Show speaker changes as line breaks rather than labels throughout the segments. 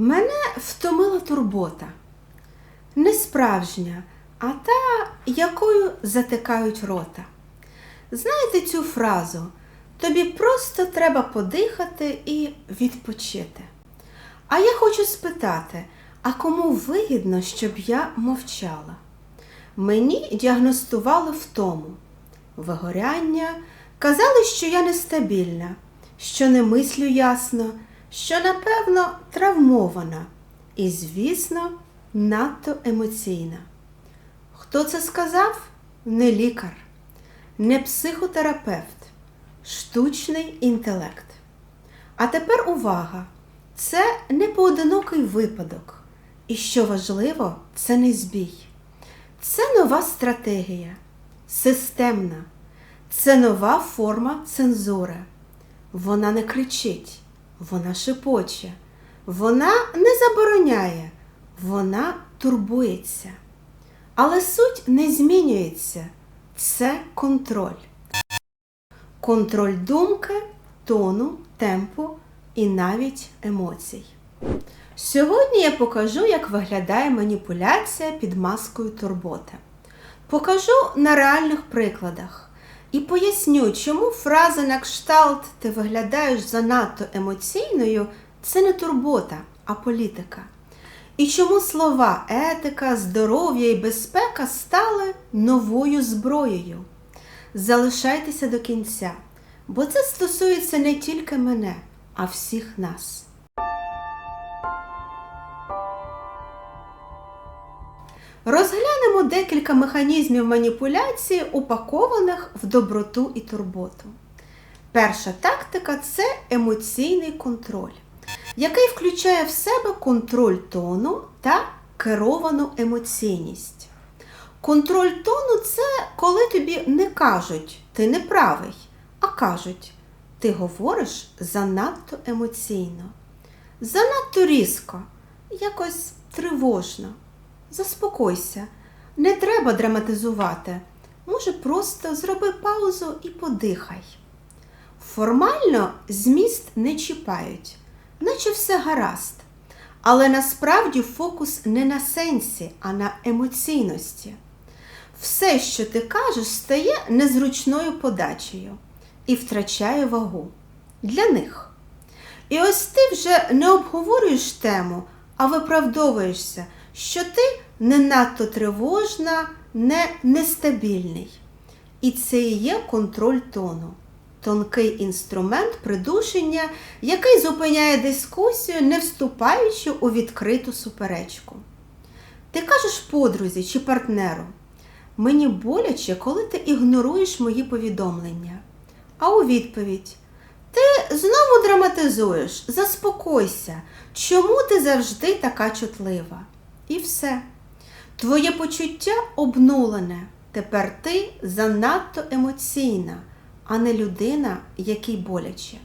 Мене втомила турбота. Не справжня, а та, якою затикають рота. Знаєте цю фразу? Тобі просто треба подихати і відпочити. А я хочу спитати, а кому вигідно, щоб я мовчала? Мені діагностували втому, вигоряння, казали, що я нестабільна, що не мислю ясно, що, напевно, травмована і, звісно, надто емоційна. Хто це сказав? Не лікар, не психотерапевт, штучний інтелект. А тепер увага! Це не поодинокий випадок. І що важливо, це не збій. Це нова стратегія, системна, це нова форма цензури. Вона не кричить, вона шепоче, вона не забороняє, вона турбується. Але суть не змінюється. Це контроль. Контроль думки, тону, темпу і навіть емоцій. Сьогодні я покажу, як виглядає маніпуляція під маскою турботи. Покажу на реальних прикладах і поясню, чому фраза на кшталт ти виглядаєш занадто емоційною це не турбота, а політика. І чому слова етика, здоров'я і безпека стали новою зброєю. Залишайтеся до кінця, бо це стосується не тільки мене, а всіх нас. Розглянемо декілька механізмів маніпуляції, упакованих в доброту і турботу. Перша тактика це емоційний контроль, який включає в себе контроль тону та керовану емоційність. Контроль тону це коли тобі не кажуть ти не правий, а кажуть, ти говориш занадто емоційно, занадто різко, якось тривожно. Заспокойся, не треба драматизувати. Може, просто зроби паузу і подихай. Формально зміст не чіпають, наче все гаразд. Але насправді фокус не на сенсі, а на емоційності. Все, що ти кажеш, стає незручною подачею і втрачає вагу для них. І ось ти вже не обговорюєш тему, а виправдовуєшся, що ти не надто тривожна, не нестабільний. І це і є контроль тону, тонкий інструмент придушення, який зупиняє дискусію, не вступаючи у відкриту суперечку. Ти кажеш подрузі чи партнеру, мені боляче, коли ти ігноруєш мої повідомлення. А у відповідь ти знову драматизуєш, заспокойся, чому ти завжди така чутлива? І все. Твоє почуття обнулене. Тепер ти занадто емоційна, а не людина, якій боляче.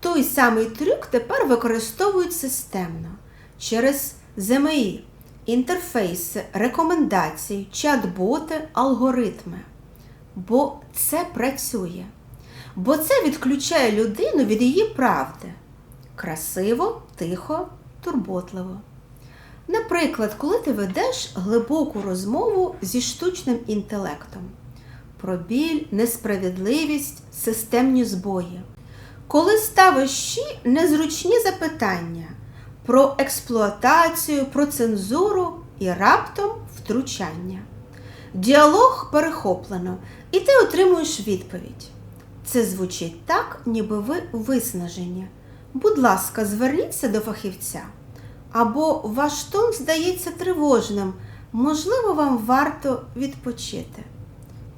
Той самий трюк тепер використовують системно через ЗМІ, інтерфейси, рекомендації, чат-боти, алгоритми. Бо це працює. Бо це відключає людину від її правди. Красиво, тихо, турботливо. Наприклад, коли ти ведеш глибоку розмову зі штучним інтелектом про біль, несправедливість, системні збої, коли ставиш ще незручні запитання про експлуатацію, про цензуру і раптом втручання. Діалог перехоплено, і ти отримуєш відповідь. Це звучить так, ніби ви виснажені. Будь ласка, зверніться до фахівця. Або ваш тон здається тривожним, можливо, вам варто відпочити.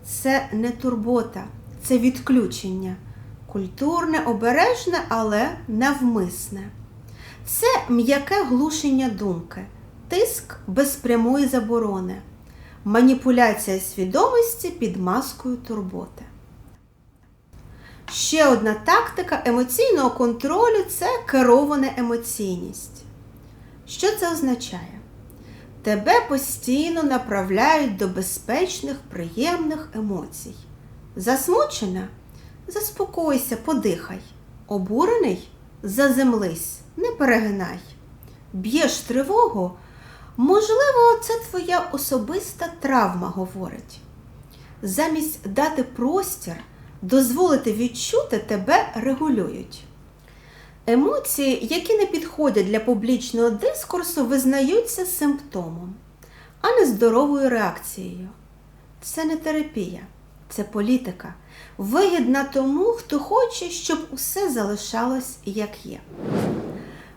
Це не турбота, це відключення, культурне, обережне, але навмисне. Це м'яке глушення думки, тиск без прямої заборони, маніпуляція свідомості під маскою турботи. Ще одна тактика емоційного контролю це керована емоційність. Що це означає? Тебе постійно направляють до безпечних, приємних емоцій. Засмучена? Заспокойся, подихай. Обурений? Заземлись, не перегинай. б'єш тривогу, можливо, це твоя особиста травма говорить. Замість дати простір, дозволити відчути, тебе регулюють. Емоції, які не підходять для публічного дискурсу, визнаються симптомом, а не здоровою реакцією. Це не терапія, це політика, вигідна тому, хто хоче, щоб усе залишалось як є.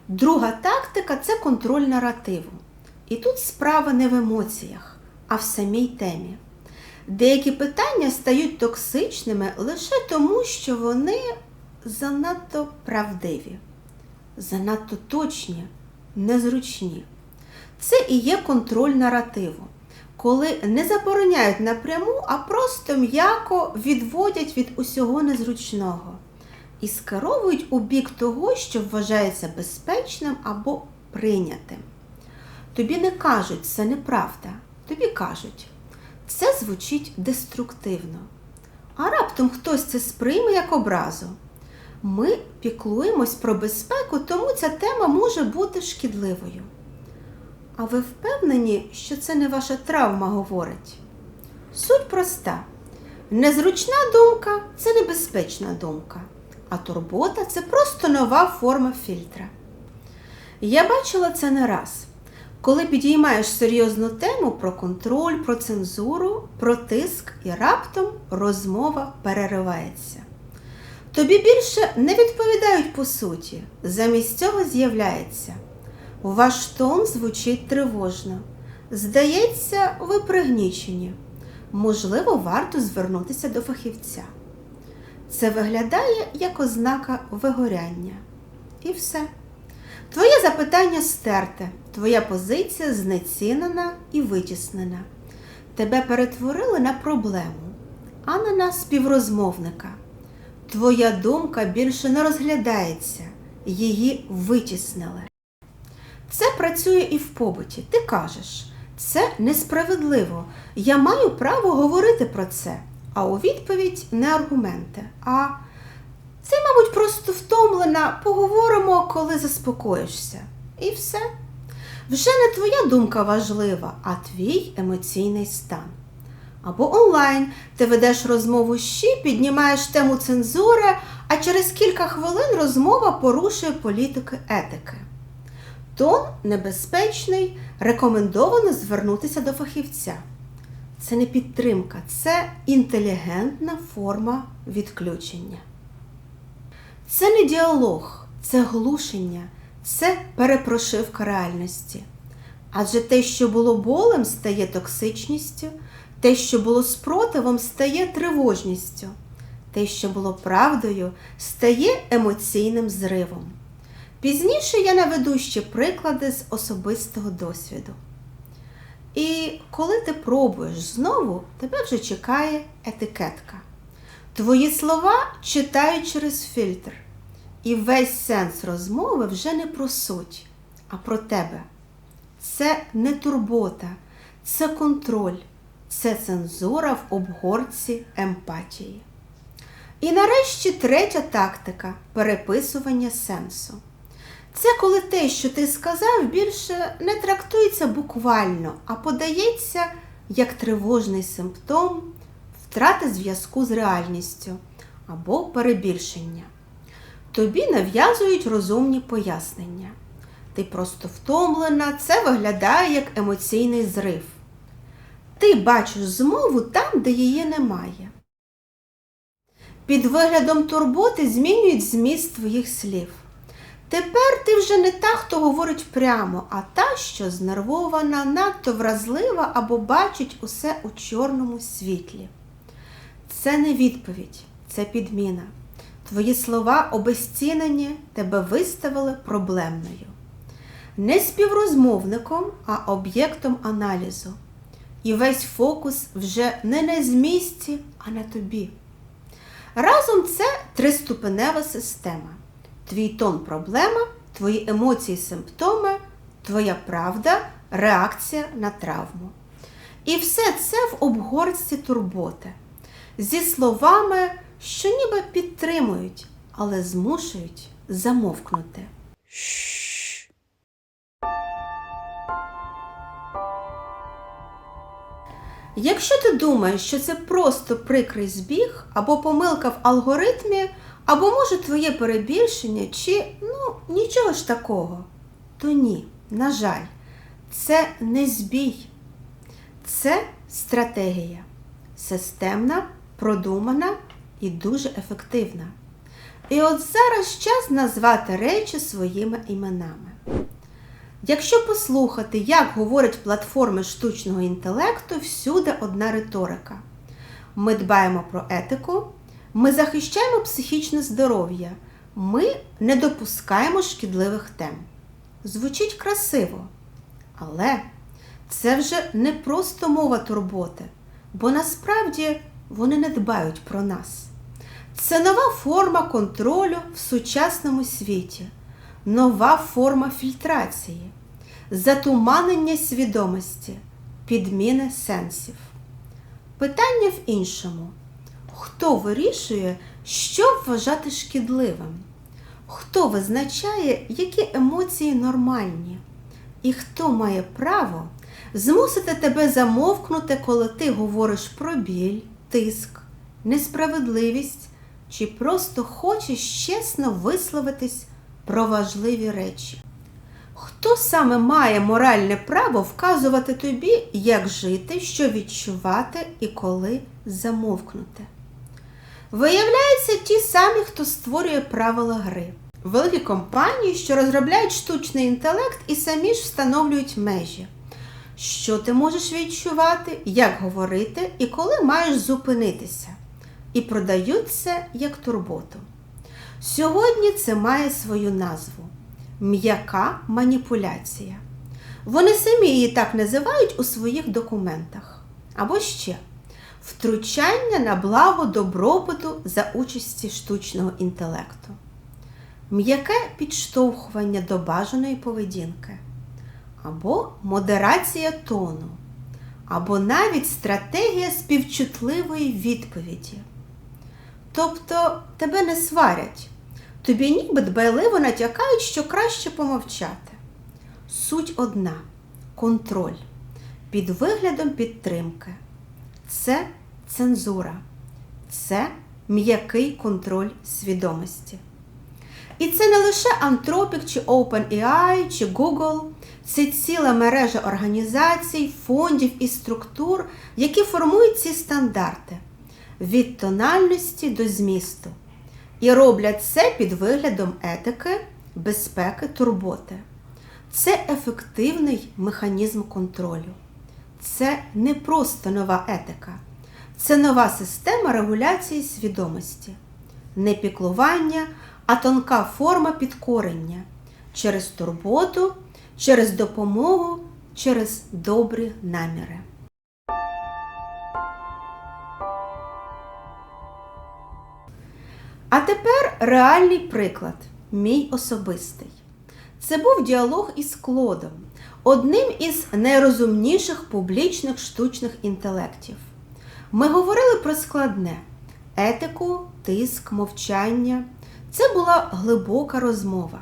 Друга тактика це контроль наративу. І тут справа не в емоціях, а в самій темі. Деякі питання стають токсичними лише тому, що вони занадто правдиві, занадто точні, незручні. Це і є контроль наративу, коли не забороняють напряму, а просто м'яко відводять від усього незручного і скеровують у бік того, що вважається безпечним або прийнятим. Тобі не кажуть, це неправда. Тобі кажуть, це звучить деструктивно. А раптом хтось це сприйме як образу. Ми піклуємось про безпеку, тому ця тема може бути шкідливою. А ви впевнені, що це не ваша травма говорить? Суть проста: незручна думка це небезпечна думка, а турбота це просто нова форма фільтра. Я бачила це не раз. Коли підіймаєш серйозну тему про контроль, про цензуру, про тиск і раптом розмова переривається. Тобі більше не відповідають по суті, замість цього з'являється. Ваш тон звучить тривожно. Здається, ви пригнічені. Можливо, варто звернутися до фахівця. Це виглядає як ознака вигоряння. І все. Твоє запитання стерте, твоя позиція знецінена і витіснена. Тебе перетворили на проблему, а не на співрозмовника. Твоя думка більше не розглядається, її витіснили. Це працює і в побуті. Ти кажеш, це несправедливо. Я маю право говорити про це. А у відповідь не аргументи. А ти, мабуть, просто втомлена, поговоримо, коли заспокоїшся. І все. Вже не твоя думка важлива, а твій емоційний стан. Або онлайн ти ведеш розмову ще, піднімаєш тему цензури, а через кілька хвилин розмова порушує політики етики. Тон небезпечний, рекомендовано звернутися до фахівця. Це не підтримка, це інтелігентна форма відключення. Це не діалог, це глушення, це перепрошивка реальності. Адже те, що було болем, стає токсичністю, те, що було спротивом, стає тривожністю, те, що було правдою, стає емоційним зривом. Пізніше я наведу ще приклади з особистого досвіду. І коли ти пробуєш знову, тебе вже чекає етикетка. Твої слова читають через фільтр. І весь сенс розмови вже не про суть, а про тебе. Це не турбота, це контроль, це цензура в обгорці емпатії. І нарешті третя тактика переписування сенсу. Це коли те, що ти сказав, більше не трактується буквально, а подається як тривожний симптом втрати зв'язку з реальністю або перебільшення. Тобі нав'язують розумні пояснення. Ти просто втомлена, це виглядає як емоційний зрив. Ти бачиш змову там, де її немає. Під виглядом турботи змінюють зміст твоїх слів. Тепер ти вже не та, хто говорить прямо, а та, що знервована, надто вразлива або бачить усе у чорному світлі. Це не відповідь, це підміна. Твої слова обезцінені, тебе виставили проблемною. Не співрозмовником, а об'єктом аналізу. І весь фокус вже не на змісті, а на тобі. Разом це триступенева система. Твій тон проблема, твої емоції симптоми, твоя правда реакція на травму. І все це в обгорці турботи. Зі словами, що ніби підтримують, але змушують замовкнути. Якщо ти думаєш, що це просто прикрий збіг або помилка в алгоритмі, або може твоє перебільшення, чи ну нічого ж такого, то ні, на жаль, це не збій, це стратегія. Системна, продумана і дуже ефективна. І от зараз час назвати речі своїми іменами. Якщо послухати, як говорять платформи штучного інтелекту, всюди одна риторика. Ми дбаємо про етику, ми захищаємо психічне здоров'я, ми не допускаємо шкідливих тем. Звучить красиво, але це вже не просто мова турботи, бо насправді вони не дбають про нас. Це нова форма контролю в сучасному світі, нова форма фільтрації, затуманення свідомості, підміни сенсів. Питання в іншому: хто вирішує, що вважати шкідливим? Хто визначає, які емоції нормальні? І хто має право змусити тебе замовкнути, коли ти говориш про біль, тиск, несправедливість чи просто хочеш чесно висловитись про важливі речі? Хто саме має моральне право вказувати тобі, як жити, що відчувати і коли замовкнути? Виявляється, ті самі, хто створює правила гри. Великі компанії, що розробляють штучний інтелект і самі ж встановлюють межі. Що ти можеш відчувати, як говорити і коли маєш зупинитися. І продають це як турботу. Сьогодні це має свою назву м'яка маніпуляція. Вони самі її так називають у своїх документах. Або ще втручання на благо добробуту за участі штучного інтелекту, м'яке підштовхування до бажаної поведінки, або модерація тону, або навіть стратегія співчутливої відповіді. Тобто тебе не сварять, тобі ніби дбайливо натякають, що краще помовчати. Суть одна контроль під виглядом підтримки. Це цензура, це м'який контроль свідомості. І це не лише Anthropic чи OpenAI чи Google, це ціла мережа організацій, фондів і структур, які формують ці стандарти від тональності до змісту. І роблять це під виглядом етики, безпеки, турботи. Це ефективний механізм контролю. Це не просто нова етика, це нова система регуляції свідомості, не піклування, а тонка форма підкорення через турботу, через допомогу, через добрі наміри. А тепер реальний приклад, мій особистий. Це був діалог із Клодом, одним із найрозумніших публічних штучних інтелектів. Ми говорили про складне етику, тиск, мовчання. Це була глибока розмова.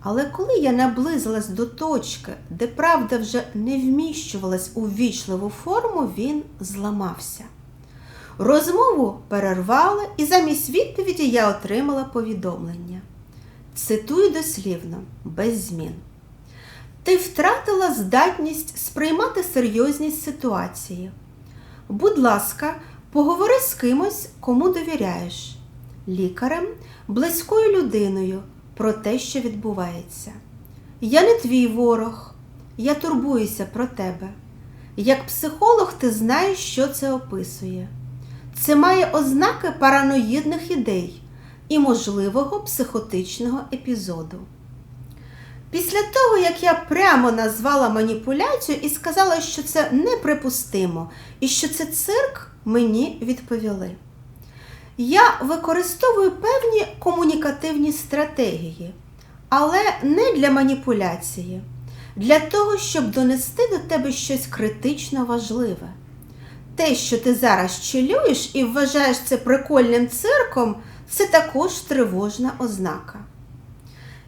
Але коли я наблизилась до точки, де правда вже не вміщувалась у вічливу форму, він зламався. Розмову перервали, і замість відповіді я отримала повідомлення. Цитую дослівно, без змін. Ти втратила здатність сприймати серйозність ситуації. Будь ласка, поговори з кимось, кому довіряєш, лікарем, близькою людиною про те, що відбувається. Я не твій ворог, я турбуюся про тебе. Як психолог, ти знаєш, що це описує. Це має ознаки параноїдних ідей і можливого психотичного епізоду. Після того, як я прямо назвала маніпуляцію і сказала, що це неприпустимо і що це цирк, мені відповіли. Я використовую певні комунікативні стратегії, але не для маніпуляції, для того, щоб донести до тебе щось критично важливе. Те, що ти зараз чилюєш і вважаєш це прикольним цирком, це також тривожна ознака.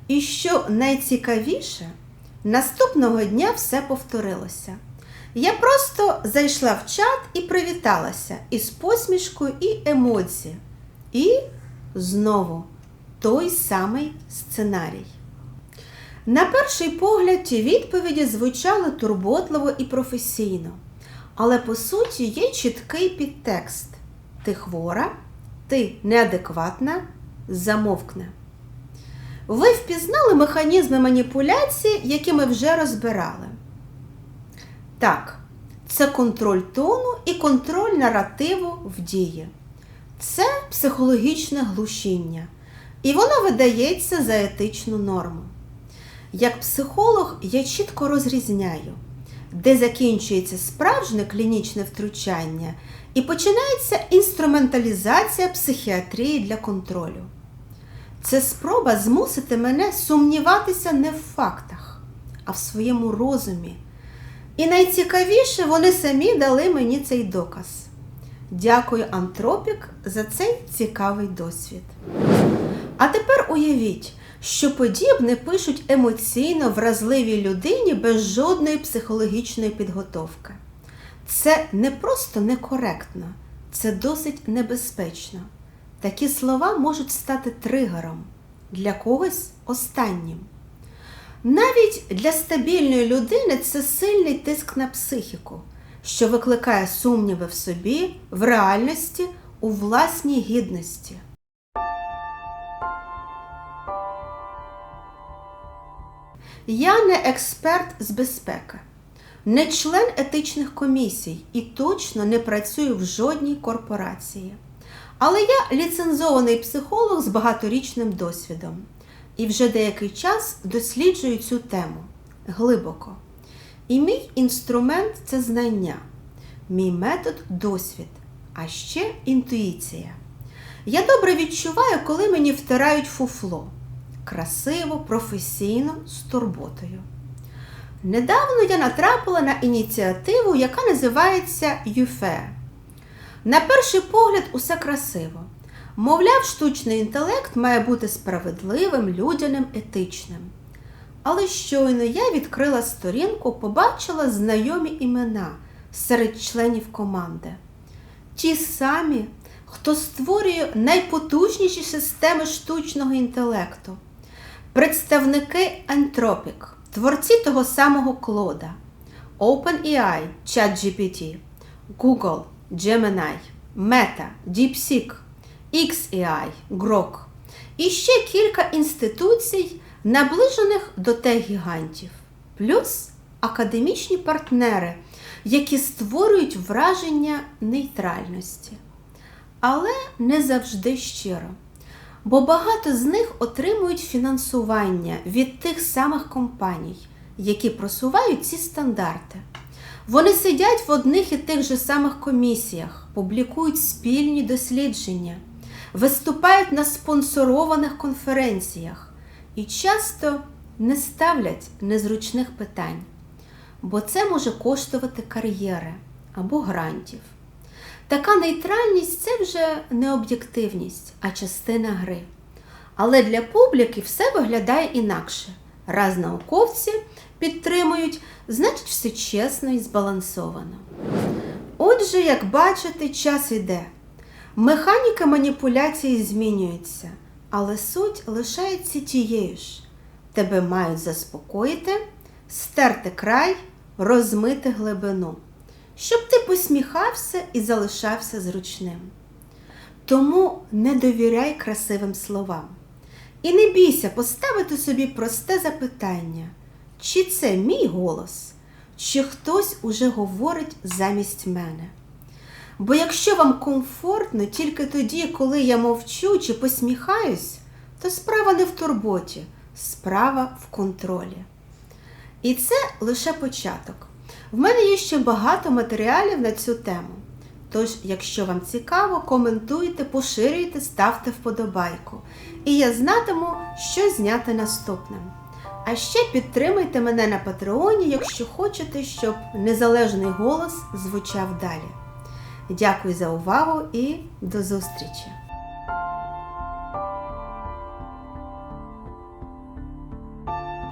І що найцікавіше, наступного дня все повторилося. Я просто зайшла в чат і привіталася із посмішкою і емоцією. І знову той самий сценарій. На перший погляд ті відповіді звучали турботливо і професійно, але по суті є чіткий підтекст: ти хвора, ти неадекватна, замовкне. Ви впізнали механізми маніпуляції, які ми вже розбирали. Так, це контроль тону і контроль наративу в дії. Це психологічне глушіння, і воно видається за етичну норму. Як психолог я чітко розрізняю, де закінчується справжнє клінічне втручання і починається інструменталізація психіатрії для контролю. Це спроба змусити мене сумніватися не в фактах, а в своєму розумі. І найцікавіше, вони самі дали мені цей доказ. Дякую, Антропік, за цей цікавий досвід. А тепер уявіть, що подібне пишуть емоційно вразливій людині без жодної психологічної підготовки. Це не просто некоректно, це досить небезпечно. Такі слова можуть стати тригером, для когось останнім. Навіть для стабільної людини це сильний тиск на психіку, що викликає сумніви в собі, в реальності, у власній гідності. Я не експерт з безпеки, не член етичних комісій і точно не працюю в жодній корпорації. Але я ліцензований психолог з багаторічним досвідом і вже деякий час досліджую цю тему глибоко. І мій інструмент це знання, мій метод досвід, а ще інтуїція. Я добре відчуваю, коли мені втирають фуфло красиво, професійно, з турботою. Недавно я натрапила на ініціативу, яка називається ЮФЕ. На перший погляд, усе красиво. Мовляв, штучний інтелект має бути справедливим, людяним, етичним. Але щойно я відкрила сторінку, побачила знайомі імена серед членів команди. Ті самі, хто створює найпотужніші системи штучного інтелекту, представники Anthropic, творці того самого Клода, OpenAI, ChatGPT, Google, Gemini, Meta, DeepSeek, XAI, Grok і ще кілька інституцій, наближених до тех гігантів, плюс академічні партнери, які створюють враження нейтральності. Але не завжди щиро. Бо багато з них отримують фінансування від тих самих компаній, які просувають ці стандарти. Вони сидять в одних і тих же самих комісіях, публікують спільні дослідження, виступають на спонсорованих конференціях і часто не ставлять незручних питань, бо це може коштувати кар'єри або грантів. Така нейтральність це вже не об'єктивність, а частина гри. Але для публіки все виглядає інакше. Раз науковці підтримують, значить все чесно і збалансовано. Отже, як бачите, час іде. Механіка маніпуляції змінюється, але суть лишається тією ж. Тебе мають заспокоїти, стерти край, розмити глибину, щоб ти посміхався і залишався зручним. Тому не довіряй красивим словам. І не бійся поставити собі просте запитання, чи це мій голос, чи хтось уже говорить замість мене. Бо якщо вам комфортно тільки тоді, коли я мовчу чи посміхаюсь, то справа не в турботі, справа в контролі. І це лише початок. В мене є ще багато матеріалів на цю тему. Тож, якщо вам цікаво, коментуйте, поширюйте, ставте вподобайку. І я знатиму, що зняти наступним. А ще підтримайте мене на Патреоні, якщо хочете, щоб незалежний голос звучав далі. Дякую за увагу і до зустрічі!